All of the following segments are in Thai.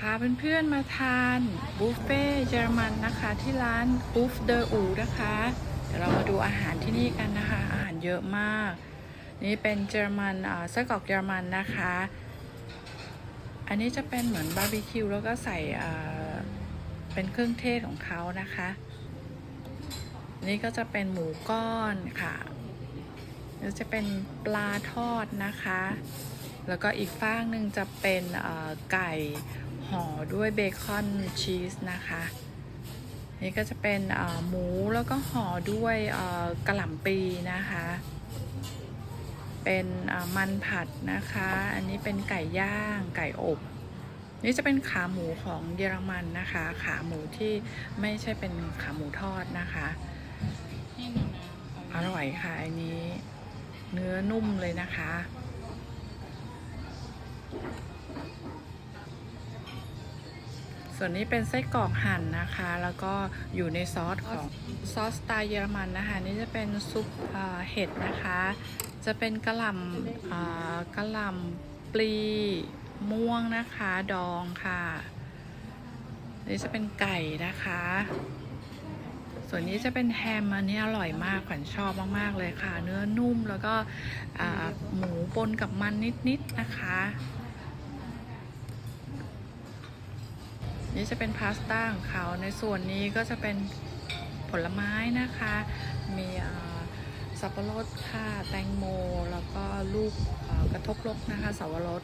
พาเพื่อนๆมาทานบุฟเฟ่ต์เยอรมันนะคะ ที่ร้านบุฟเดออูนะคะ เดี๋ยวเรามาดูอาหารที่นี่กันนะคะ อาหารเยอะมาก นี่เป็นเยอรมันอ่าไส้กรอกเยอรมันนะคะ อันนี้จะเป็นเหมือนบาร์บีคิวแล้วก็ใส่อ่าเป็นเครื่องเทศของเขานะคะ นี่ก็จะเป็นหมูก้อนค่ะแล้วจะเป็นปลาทอดนะคะ แล้วก็อีกฝ้างหนึ่งจะเป็นไก่ ห่อด้วยเบคอนชีสนะคะ นี่ก็จะเป็นหมูแล้วก็ห่อด้วยกระหล่ำปีนะคะ เป็นมันผัดนะคะ อันนี้เป็นไก่ย่างไก่อบนี่จะเป็นขาหมูของเยอรมันนะคะ ขาหมูที่ไม่ใช่เป็นขาหมูทอดนะคะ อร่อยค่ะอันนี้เนื้อนุ่มเลยนะคะ ส่วนนี้เป็นไส้กรอกหั่นนะคะ แล้วก็อยู่ในซอสของซอสสไตล์เยอรมันนะคะ นี่จะเป็นซุปเห็ดนะคะ จะเป็นกระหล่ำกระหล่ำปลีม่วงนะคะดองค่ะนี่จะเป็นไก่นะคะ ส่วนนี้จะเป็นแฮมอันนี้อร่อยมากขวัญชอบมากๆเลยค่ะ เนื้อนุ่มแล้วก็หมูปนกับมันนิดๆนะคะ นี่จะเป็นพาสต้าของเขาในส่วนนี้ก็จะเป็นผลไม้นะคะ มีสับปะรดค่ะ แตงโม แล้วก็ลูกกระทบลกนะคะสาวรส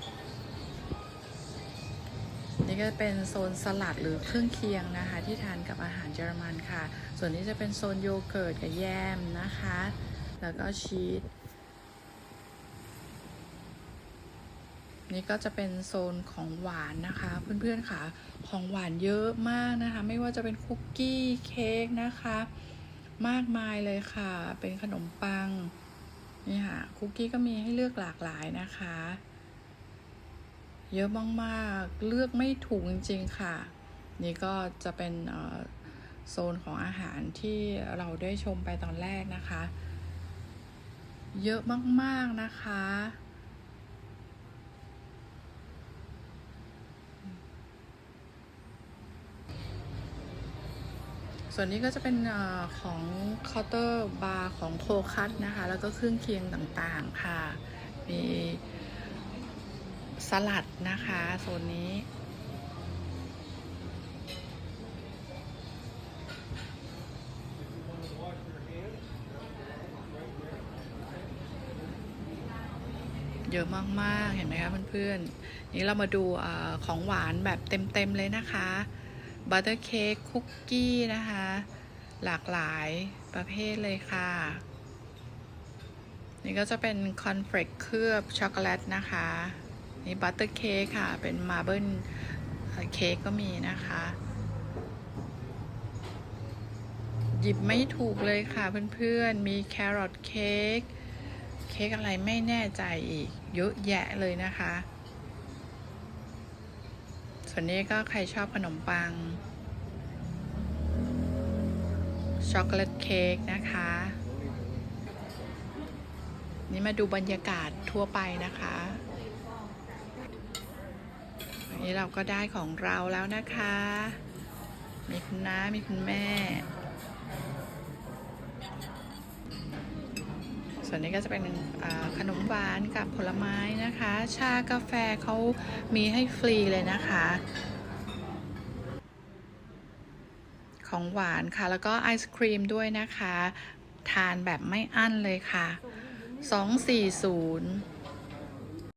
นี่ก็เป็นโซนสลัดหรือเครื่องเคียงนะคะ ที่ทานกับอาหารเยอรมันค่ะ ส่วนนี้จะเป็นโซนโยเกิร์ตกับแยมนะคะ แล้วก็ชีส นี่ก็จะเป็นโซนของหวานนะคะ เพื่อนๆค่ะ ของหวานเยอะมากนะคะ ไม่ว่าจะเป็นคุกกี้เค้กนะคะ มากมายเลยค่ะ เป็นขนมปังนี่ค่ะคุกกี้ก็มีให้เลือกหลากหลายนะคะ เยอะมากๆเลือกไม่ถูกจริงๆค่ะ นี่ก็จะเป็นโซนของอาหารที่เราได้ชมไปตอนแรกนะคะ เยอะมากๆนะคะ ส่วนนี้ก็จะเป็นอของเคาน์เตอร์บาร์ของโคคัตนะคะ แล้วก็เครื่องเคียงต่างๆค่ะ มีสลัดนะคะโซนนี้เยอะมาก ๆ เห็นไหมคะเพื่อนๆนี่เรามาดูอของหวานแบบเต็ม ๆ เลยนะคะ บัตเตอร์เค้กคุกกี้นะคะ หลากหลายประเภทเลยค่ะ นี่ก็จะเป็นคอนเฟลกเคลือบช็อกโกแลตนะคะ นี่บัตเตอร์เค้กค่ะ เป็นมาร์เบิลเค้กก็มีนะคะ หยิบไม่ถูกเลยค่ะเพื่อนๆ มีแครอทเค้กเค้กอะไรไม่แน่ใจอีก เยอะแยะเลยนะคะ ส่วนนี้ก็ใครชอบขนมปัง ช็อกโกแลตเค้กนะคะ นี่มาดูบรรยากาศทั่วไปนะคะนี่เราก็ได้ของเราแล้วนะคะ มีคุณน้ามีคุณแม่ ส่วนนี้ก็จะเป็นขนมหวานกับผลไม้นะคะ ชากาแฟเขามีให้ฟรีเลยนะคะ ของหวานค่ะ แล้วก็ไอศครีมด้วยนะคะ ทานแบบไม่อั้นเลยค่ะ 240